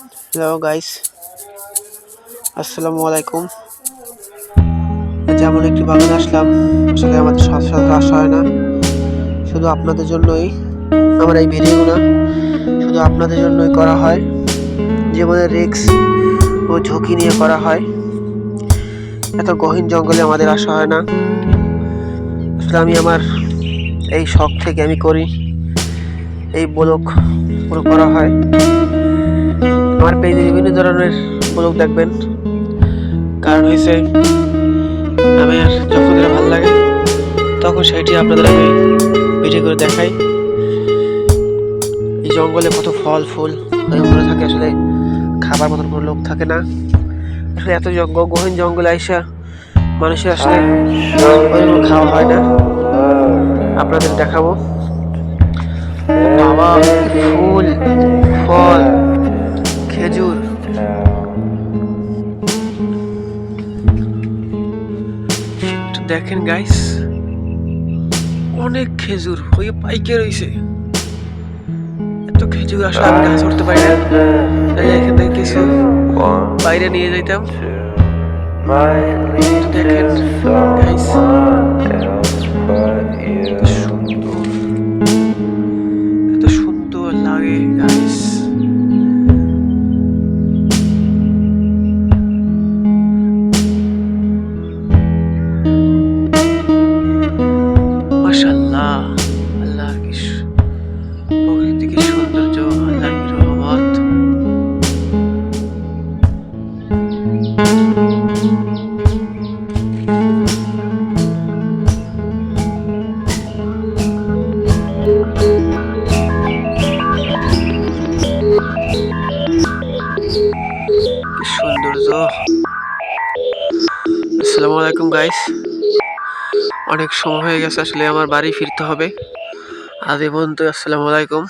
Hello guys আসসালামু আলাইকুম যেমন একটি বাগানে আসলাম আসলে আমাদের সাথে আসা হয় না। শুধু আপনাদের জন্যই আমার এই ভিডিওগুলো, শুধু আপনাদের জন্যই করা হয়। জীবনের রিস্ক ও ঝুঁকি নিয়ে করা হয়। এত গহীন জঙ্গলে আমাদের আসা হয় না। আসলে আমি আমার এই শখ থেকে আমি করি। এই ব্লগ পুরো করা হয়। আমার পেজে বিভিন্ন ধরনের ব্লগ দেখবেন। কারণ হয়েছে আমি আর যখন যেটা ভালো লাগে, তখন সেটি আপনাদের আমি ভিডিও করে দেখাই। এই জঙ্গলে কত ফল, ফুল হয়ে থাকে। আসলে খাবার মতন কোনো লোক থাকে না। আসলে এত জঙ্গল গহীন জঙ্গলে আইসা মানুষের আসলে খাওয়া হয় না। আপনাদের দেখাবো। বাবা, ফল। দেখেন গাইস অনেক খেজুর ওই পাইকে রইছে। এত খেজুর আসলে আমি গাছ উঠতে পারি না তাই এখান থেকে কিছু বাইরে নিয়ে যাইতাম। দেখেন গাইস এত সুন্দর লাগে গাইস আল্লাহর কি সু- প্রকৃতি কি সৌন্দর্য রহমত সৌন্দর্য। আসসালামু আলাইকুম গাইস অনেক সময় হয়ে গেছে, আসলে আমার বাড়ি ফিরতে হবে। আজ এ পর্যন্ত আসসালামু আলাইকুম